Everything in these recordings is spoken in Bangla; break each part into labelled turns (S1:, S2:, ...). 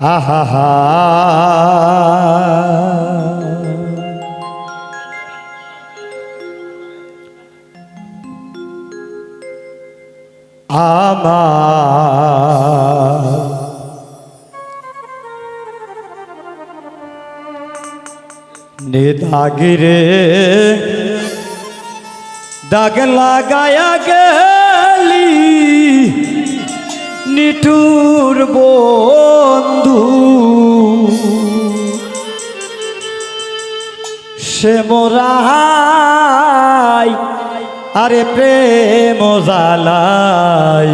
S1: আহা আমার নেদাগিরে দাগ লাগায়া গেলি নিটুর মোরাই আরে প্রেম জালাই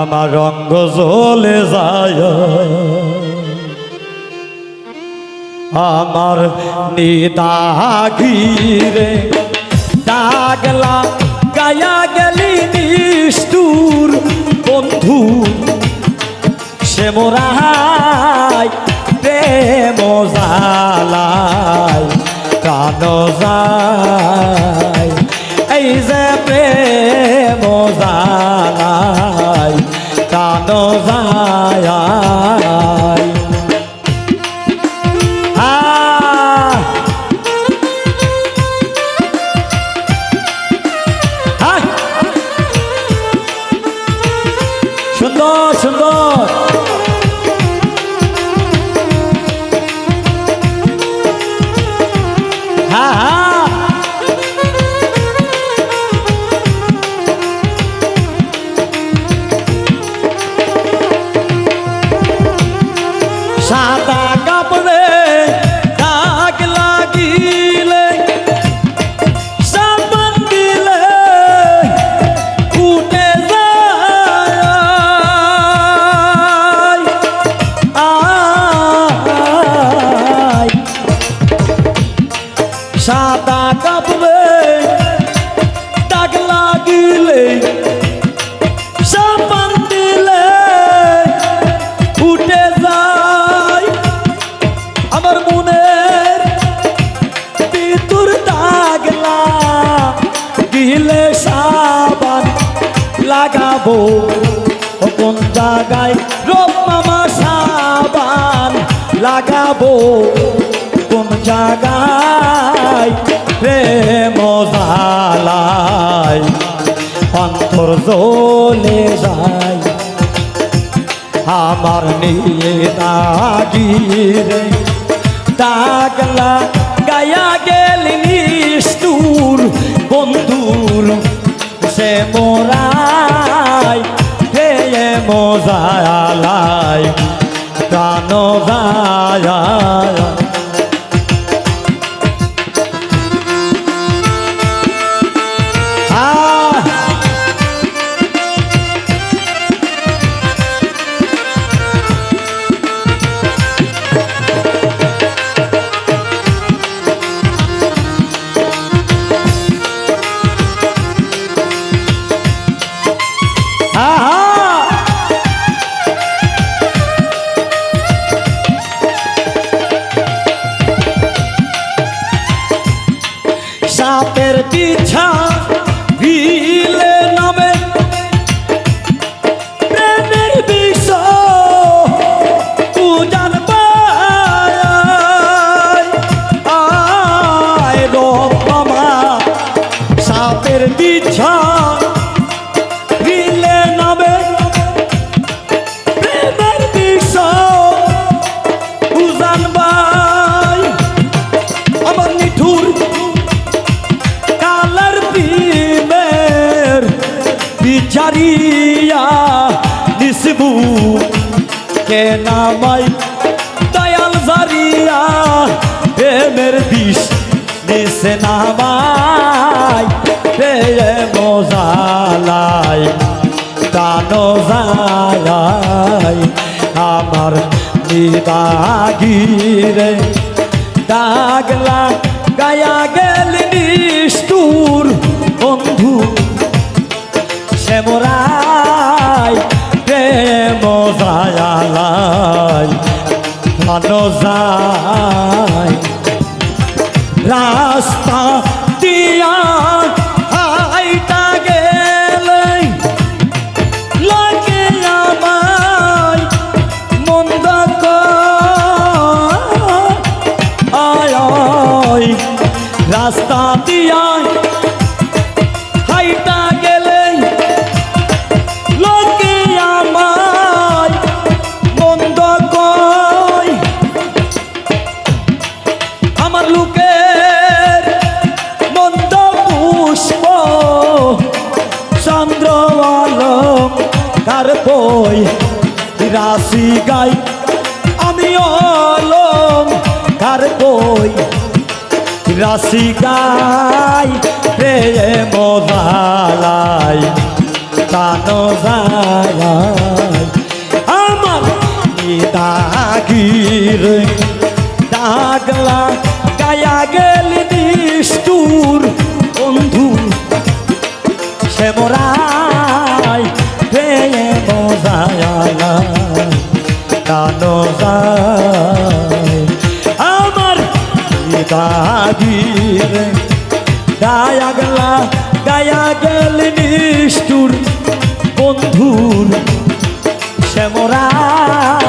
S1: আমার রঙ্গ জ্বলে যায়। আমার নিদাগিরে দাগলা গায়া গেলি নিষ্ঠুর বন্ধু, সে মোরাই প্রেম প্রাণ যায় এই যে প্রেম জানাই প্রাণ যায় Natal. ও কোন জায়গায়? রব মামা সাবান লাগাবো। কোন জায়গায়? প্রেম জালায় অন্তর জ্বলে যায়। আমার নিয়ে দাগিরে দাগলা গায়া গেল নিষ্ঠুর বন্ধুর সে মোরাই হে মোজায়ালাই প্রাণ যায় সাপের পিছা কে নামাই, দয়াল জারিয়া প্রেমের বিষ নিসে নামাই রে মজালাই, টানো যায় আমার নিদাগিরে দাগলা গায়া গেল নিষ্ঠুর বন্ধু শ্যামরাই ভালো রাশি গাই, আমি অলম কার কই। রাশি গাই, প্রেম জালাই জালাই আমার দাগির দাগলা গায়া গেল নিষ্ঠুর। দাগির গায়া গেলা গায়া গেল নিষ্ঠুর বন্ধুর শ্যামরাই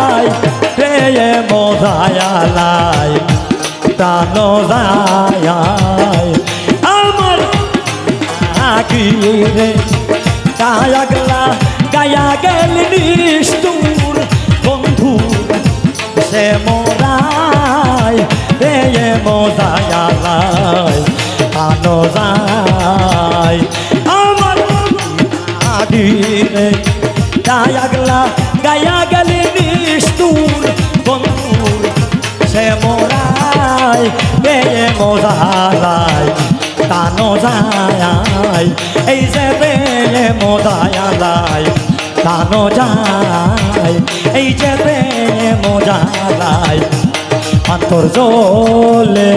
S1: যায়। আমার আগিরে গায়া গেলা গায়া গেলে নিষ্ঠুর বন্ধুর সে মোরাই বে মোজালাই তানো যায়। এই যে বে মোজালাই তানো যায়। এই যে বে মোজালাই অন্তর জলে